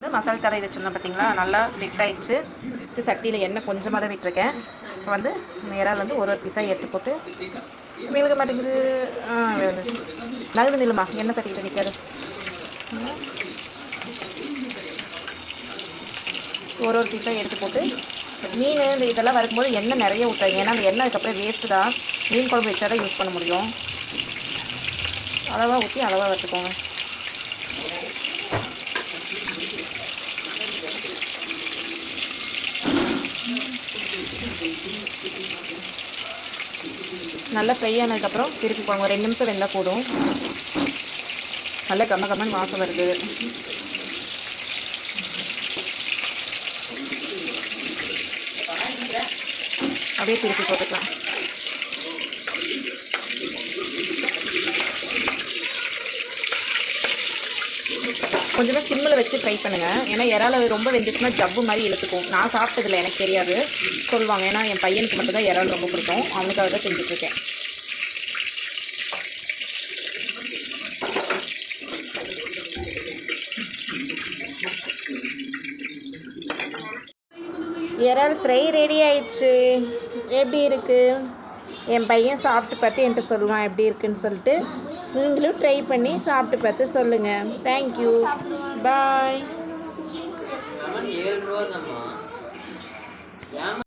வந்து மசாலா தடவை வச்சுருந்தோம் பார்த்தீங்களா நல்லா செட் ஆயிடுச்சு. இது சட்டியில் எண்ணெய் கொஞ்சமாக தான் விட்டுருக்கேன். இப்போ வந்து நேரால் வந்து ஒரு ஒரு பீஸாக எடுத்து போட்டு விழுக மாட்டேங்குது. ஆ விழுந்துச்சு நகர்ந்து நில்லுமா எண்ணெய் சட்டிக்கிட்ட நிற்காது ஒரு ஒரு பீஸாக எடுத்து போட்டு மீன் இந்த இதெல்லாம் வறுக்கும்போது எண்ணெய் நிறைய ஊற்றாங்க ஏன்னா அந்த எண்ணெய் அதுக்கப்புறம் வேஸ்ட்டு தான். மீன் குழம்பு வச்சா தான் யூஸ் பண்ண முடியும். அளவாக ஊற்றி அளவாக வறுத்துக்கோங்க. நல்லா ஃப்ரை ஆனதுக்கப்புறம் திருப்பி போடுங்க. ரெண்டு நிமிஷம் வெந்தால் போதும். நல்லா கம்ம கம்மன் வாசம் வருது. அப்படியே திருப்பி போட்டுக்கலாம். கொஞ்சமாக சிம்மில் வச்சு ஃப்ரை பண்ணுங்கள் ஏன்னா இறால ரொம்ப வெந்துச்சுன்னா ஜவ்வு மாதிரி இழுத்துக்கும். நான் சாப்பிட்டதில்ல எனக்கு தெரியாது. சொல்லுவாங்க. ஏன்னா என் பையனுக்கு மட்டும்தான் இறால் ரொம்ப பிடிக்கும். அவனுக்காக தான் செஞ்சுட்ருக்கேன் இறால் ஃப்ரை ரெடி ஆயிடுச்சு. எப்படி இருக்குது என் பையன் சாப்பிட்டு பார்த்து என்கிட்ட சொல்லுவான் எப்படி இருக்குன்னு சொல்லிட்டு. நீங்களும் ட்ரை பண்ணி சாப்பிட்டு பார்த்து சொல்லுங்கள் தேங்க்யூ பாய் ஏழு ரூபா